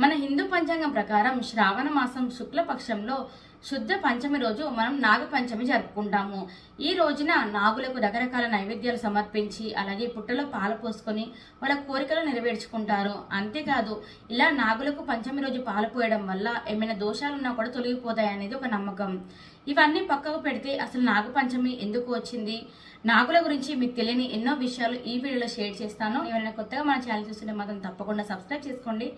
మన హిందూ పంచాంగం ప్రకారం శ్రావణ మాసం శుక్లపక్షంలో శుద్ధ పంచమి రోజు మనం నాగపంచమి జరుపుకుంటాము. ఈ రోజున నాగులకు రకరకాల నైవేద్యాలు సమర్పించి అలాగే పుట్టలో పాలు పోసుకొని వాళ్ళ కోరికలు నెరవేర్చుకుంటారు. అంతేకాదు ఇలా నాగులకు పంచమి రోజు పాలు పోయడం వల్ల ఏమైనా దోషాలున్నా కూడా తొలగిపోతాయి అనేది ఒక నమ్మకం. ఇవన్నీ పక్కకు పెడితే అసలు నాగపంచమి ఎందుకు వచ్చింది? నాగుల గురించి మీకు తెలియని ఎన్నో విషయాలు ఈ వీడియోలో షేర్ చేస్తాను. ఎవరైనా కొత్తగా మన ఛానల్ చూస్తుంటే మాత్రం తప్పకుండా సబ్స్క్రైబ్ చేసుకోండి.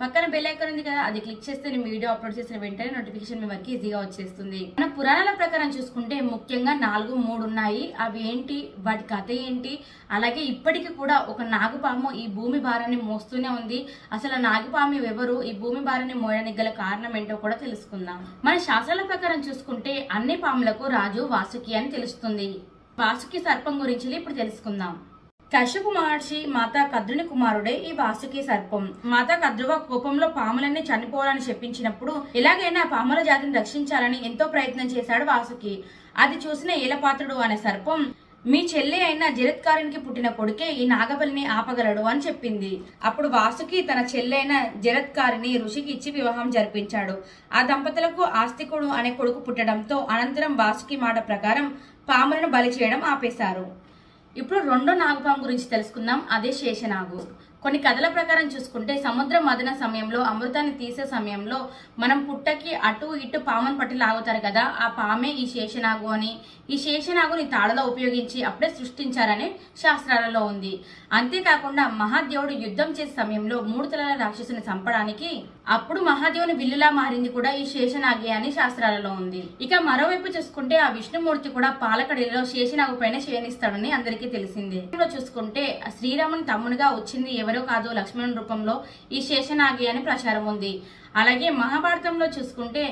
పక్కన బెల్ ఐకాన్ ఉంది కదా అది క్లిక్ చేస్తే నేను వీడియో అప్లోడ్ చేసిన వెంటనే నోటిఫికేషన్ మీ వరకు ఈజీగా వచ్చేస్తుంది. మన పురాణాల ప్రకారం చూసుకుంటే ముఖ్యంగా నాలుగు మూడు ఉన్నాయి. అవి ఏంటి? వాటి కథ ఏంటి? అలాగే ఇప్పటికీ కూడా ఒక నాగుపాము ఈ భూమి భారాన్ని మోస్తూనే ఉంది. అసలు ఆ నాగుపాము ఎవరు? ఈ భూమి భారాన్ని మోయడానికి గల కారణం ఏంటో కూడా తెలుసుకుందాం. మన శాస్త్రాల ప్రకారం చూసుకుంటే అన్ని పాములకు రాజు వాసుకి అని తెలుస్తుంది. వాసుకి సర్పం గురించి ఇప్పుడు తెలుసుకుందాం. కశ్యపు మహర్షి మాతా కద్రుని కుమారుడే ఈ వాసుకి సర్పం. మాతా కద్రువ కోపంలో పాములన్నీ చనిపోవాలని చెప్పించినప్పుడు ఎలాగైనా పాముల జాతిని రక్షించాలని ఎంతో ప్రయత్నం చేశాడు వాసుకి. అది చూసిన ఏలపాత్రుడు అనే సర్పం మీ చెల్లి అయిన జరత్కారునికి పుట్టిన కొడుకే ఈ నాగబలిని ఆపగలడు అని చెప్పింది. అప్పుడు వాసుకి తన చెల్లైన జరత్కారిని ఋషికి ఇచ్చి వివాహం జరిపించాడు. ఆ దంపతులకు ఆస్తికుడు అనే కొడుకు పుట్టడంతో అనంతరం వాసుకి మాట ప్రకారం పాములను బలి చేయడం ఆపేశారు. ఇప్పుడు రెండో నాగపాము గురించి తెలుసుకుందాం. అదే శేషనాగు. కొన్ని కథల ప్రకారం చూసుకుంటే సముద్ర మదన సమయంలో అమృతాన్ని తీసే సమయంలో మనం పుట్టకి అటు ఇటు పామును పట్టి లాగుతారు కదా ఆ పామే ఈ శేషనాగు అని. ఈ శేషనాగుని తాళలో ఉపయోగించి అప్పుడే సృష్టించారని శాస్త్రాలలో ఉంది. అంతేకాకుండా మహాదేవుడు యుద్ధం చేసే సమయంలో మూడు తలల రాక్షసుని చంపడానికి అప్పుడు మహాదేవుని విల్లులా మారింది కూడా ఈ శేషనాగి అని శాస్త్రాలలో ఉంది. ఇక మరోవైపు చూసుకుంటే ఆ విష్ణుమూర్తి కూడా పాలకడిలో శేషనాగు పైన శయనిస్తాడని అందరికీ తెలిసిందే. చూసుకుంటే శ్రీరాముని తమ్మునిగా వచ్చింది ఎవరో కాదు లక్ష్మణుని రూపంలో ఈ శేషనాగి అని ప్రచారం ఉంది. అలాగే మహాభారతంలో చూసుకుంటే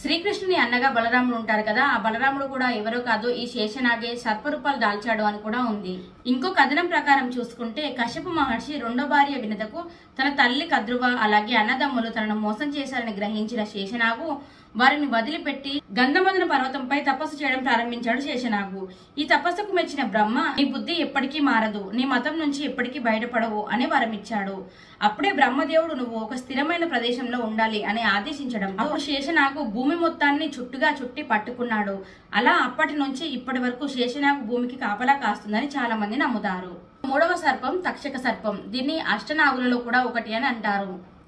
శ్రీకృష్ణుని అన్నగా బలరాముడు ఉంటారు కదా ఆ బలరాముడు కూడా ఎవరో కాదు ఈ శేషనాగే సర్పరూపాలు దాల్చాడు అని కూడా ఉంది. ఇంకో కథనం ప్రకారం చూసుకుంటే కశ్యప మహర్షి రెండో భార్య వినతకు తన తల్లి కద్రువ అలాగే అన్నదమ్ములు తనను మోసం చేశారని గ్రహించిన శేషనాగు వారిని వదిలిపెట్టి గంధమదన పర్వతంపై తపస్సు చేయడం ప్రారంభించాడు శేషనాగు. ఈ తపస్సుకు మెచ్చిన బ్రహ్మ నీ బుద్ధి ఎప్పటికీ మారదు నీ మతం నుంచి ఎప్పటికీ బయటపడవు అని వరమిచ్చాడు. అప్పుడే బ్రహ్మదేవుడు నువ్వు ఒక స్థిరమైన ప్రదేశంలో ఉండాలి అని ఆదేశించడం. అప్పుడు శేషనాగు భూమి మొత్తాన్ని చుట్టుగా చుట్టి పట్టుకున్నాడు. అలా అప్పటి నుంచి ఇప్పటి వరకు శేషనాగు భూమికి కాపలా కాస్తుందని చాలా మంది నమ్ముతారు. మూడవ సర్పం తక్షక సర్పం. దీన్ని అష్టనాగులలో కూడా ఒకటి అని అంటారు.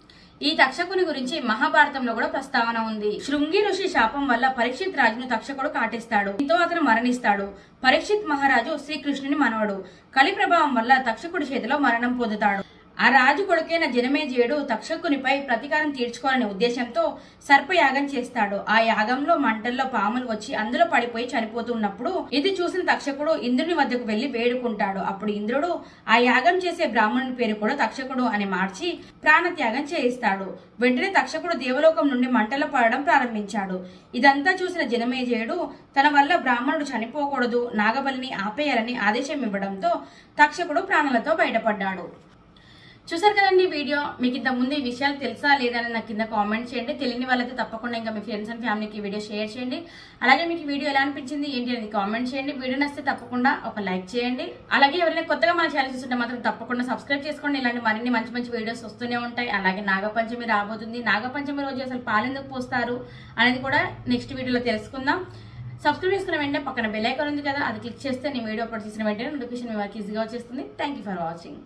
ఈ తక్షకుని గురించి మహాభారతంలో కూడా ప్రస్తావన ఉంది. శృంగి ఋషి శాపం వల్ల పరీక్షిత్ రాజును తక్షకుడు కాటేస్తాడు. దీంతో అతను మరణిస్తాడు. పరీక్షిత్ మహారాజు శ్రీకృష్ణుని మనవడు. కలి ప్రభావం వల్ల తక్షకుడి చేతిలో మరణం పొందుతాడు. ఆ రాజు కొడుకైన జనమేజయుడు తక్షకునిపై ప్రతీకారం తీర్చుకోవాలనే ఉద్దేశంతో సర్పయాగం చేస్తాడు. ఆ యాగంలో మంటల్లో పాములు వచ్చి అందులో పడిపోయి చనిపోతున్నప్పుడు ఇది చూసిన తక్షకుడు ఇంద్రుని వద్దకు వెళ్ళి వేడుకుంటాడు. అప్పుడు ఇంద్రుడు ఆ యాగం చేసే బ్రాహ్మణుని పేరు కూడా తక్షకుడు అని మార్చి ప్రాణత్యాగం చేయిస్తాడు. వెంటనే తక్షకుడు దేవలోకం నుండి మంటలు పడడం ప్రారంభించాడు. ఇదంతా చూసిన జనమేజయుడు తన వల్ల బ్రాహ్మణుడు చనిపోకూడదు నాగబలిని ఆపేయాలని ఆదేశం ఇవ్వడంతో తక్షకుడు ప్రాణాలతో బయటపడ్డాడు. చూసారు కదండి వీడియో? మీకు ఇంత ముందు ఈ విషయాలు తెలుసా లేదని నాకు కింద కామెంట్ చేయండి. తెలియని వాళ్ళైతే తప్పకుండా ఇంకా మీ ఫ్రెండ్స్ అండ్ ఫ్యామిలీకి వీడియో షేర్ చేయండి. అలాగే మీకు వీడియో ఎలా అనిపించింది ఏంటి అనేది కామెంట్ చేయండి. వీడియో నచ్చితే తప్పకుండా ఒక లైక్ చేయండి. అలాగే ఎవరైనా కొత్తగా మన ఛానల్ చూస్తుంటే మాత్రం తప్పకుండా సబ్స్క్రైబ్ చేసుకోండి. ఇలాంటి మరిన్ని మంచి మంచి వీడియోస్ వస్తూనే ఉంటాయి. అలాగే నాగపంచమి రాబోతుంది. నాగపంచమి రోజు అసలు పాలెందుకు పోస్తారు అనేది కూడా నెక్స్ట్ వీడియోలో తెలుసుకుందాం. సబ్స్క్రైబ్ చేసుకున్న వెంటనే పక్కన బెల్ ఐకాన్ ఉంది కదా అది క్లిక్ చేస్తే నేను వీడియో అప్లోడ్ చేసిన వెంటనే నోటిఫికేషన్ మీ వరకు ఈజీగా వచ్చేస్తుంది. Thank you for watching